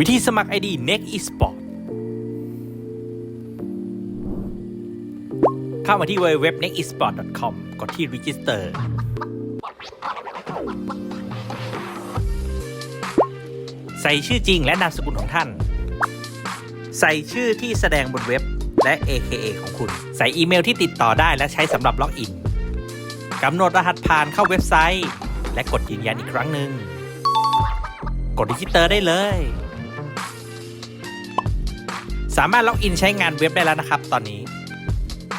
วิธีสมัคร ID Next eSport เข้ามาที่ www.nextesport.com กดที่ Register ใส่ชื่อจริงและนามสกุลของท่าน ใส่ชื่อที่แสดงบนเว็บและ AKA ของคุณ ใส่อีเมลที่ติดต่อได้และใช้สำหรับล็อกอินกำหนดรหัสผ่านเข้าเว็บไซต์ และกดยืนยันอีกครั้งหนึ่ง กดดิจิเตอร์ได้เลย สามารถล็อกอินใช้งานเว็บได้แล้วนะครับ ตอนนี้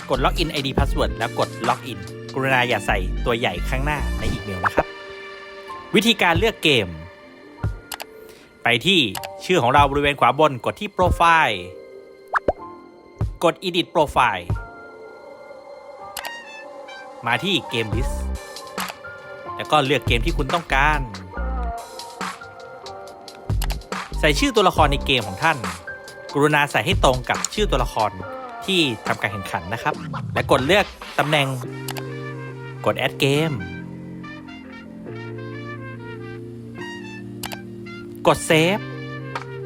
กดล็อกอิน ID Password แล้วกดล็อกอินกรุณาอย่าใส่ตัวใหญ่ข้างหน้าในอีเมลนะครับ วิธีการเลือกเกม ไปที่ชื่อของเราบริเวณขวาบนกดที่โปรไฟล์กด Edit Profile มาที่เกม List แล้วก็เลือกเกมที่คุณต้องการ ใส่ชื่อตัวละครในเกมของท่าน กรุณาใส่ให้ตรงกับชื่อตัวละครที่ทำการแข่งขันนะครับ และกดเลือกตำแหน่ง กด Add Game กด Save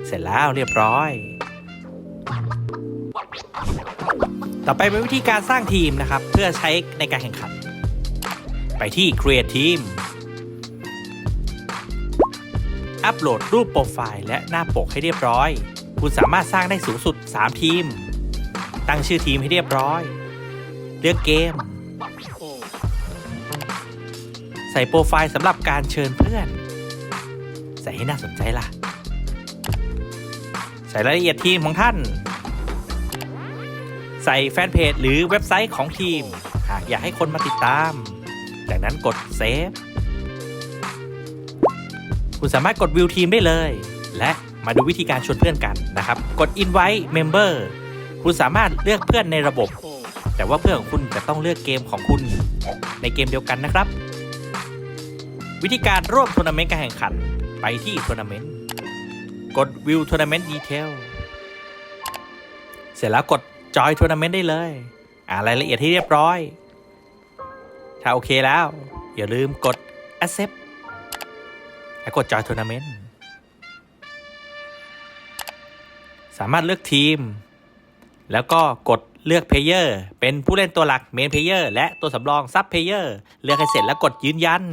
เสร็จแล้วเรียบร้อย ต่อไปเป็นวิธีการสร้างทีมนะครับ เพื่อใช้ในการแข่งขัน ไปที่ Create Team อัปโหลดรูปโปรไฟล์และหน้าปกให้เรียบร้อย คุณสามารถสร้างได้สูงสุด 3 ทีม ตั้งชื่อทีมให้เรียบร้อย เลือกเกม ใส่โปรไฟล์สำหรับการเชิญเพื่อน ใส่ให้น่าสนใจล่ะ ใส่รายละเอียดทีมของท่าน ใส่แฟนเพจหรือเว็บไซต์ของทีม หากอยากให้คนมาติดตาม จากนั้นกดเซฟ คุณสามารถกดวิวทีมได้เลย และ มาดูวิธีการชวนเพื่อนกันนะครับ กด Invite Member คุณสามารถเลือกเพื่อนในระบบ แต่ว่าเพื่อนของคุณจะต้องเลือกเกมของคุณในเกมเดียวกันนะครับ วิธีการร่วมทัวร์นาเมนต์การแข่งขันไปที่ทัวร์นาเมนต์กด View Tournament Detail เสร็จแล้วกด Join Tournament ได้เลยอ่ารายละเอียดให้เรียบร้อย ถ้าโอเคแล้ว อย่าลืมกด Accept และกด Join Tournament สามารถเลือกทีม แล้วก็กดเลือกเพลเยอร์เป็นผู้เล่นตัวหลักเมนเพลเยอร์และตัวสำรองซับเพลเยอร์เลือกให้เสร็จแล้วกดยืนยัน